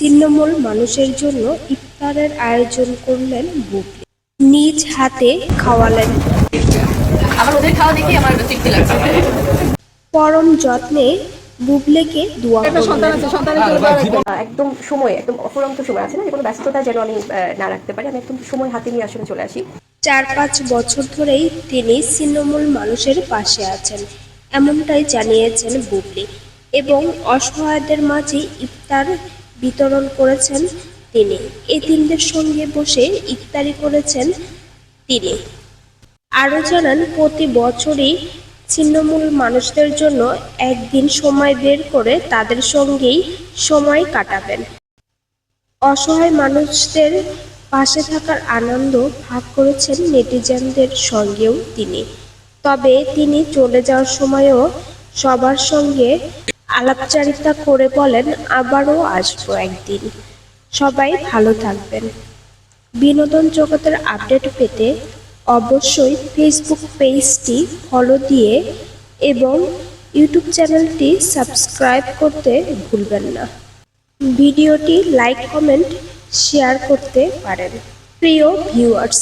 ছিন্নমূল মানুষের জন্য ইফতারের আয়োজন করলেন বুবলি নিজ হাতে খাওয়ালেন। আমার ওদের খাওয়া দেখি আমার তৃপ্তি লাগছে। পরম যত্নে বুবলেকে দোয়া একদম সময় একদম অফুরন্ত সময় আছে না? যে কোনো ব্যস্ততা যেন আমি আহ, না রাখতে পারি। আমি একদম সময় হাতে নিয়ে আসলে চলে আসি। চার পাঁচ বছর ধরেই তিনি ছিন্নমূল মানুষের পাশে আছেন এমনটাই জানিয়েছেন বুবলি। এবং অসহায়দের মাঝে ইফতার বিতরণ করেছেন তিনি। এতিমদের সঙ্গে বসে ইফতারি করেছেন তিনি। আরও জানান, প্রতি বছরই ছিন্নমূল মানুষদের জন্য একদিন সময় বের করে তাদের সঙ্গেই সময় কাটাবেন। অসহায় মানুষদের পাশে থাকার আনন্দ ভাগ করেছেন নেটিজেনদের সঙ্গেও তিনি। তবে তিনি চলে যাওয়ার সময়ও সবার সঙ্গে আলাপচারিতা করে বলেন, আবারও আসব একদিন। সবাই ভালো থাকবেন। বিনোদন জগতের আপডেট পেতে অবশ্যই ফেসবুক পেজটি ফলো দিয়ে এবং ইউটিউব চ্যানেলটি সাবস্ক্রাইব করতে ভুলবেন না। ভিডিওটি লাইক, কমেন্ট, শেয়ার করতে পারেন। প্রিয় ভিউয়ার্স।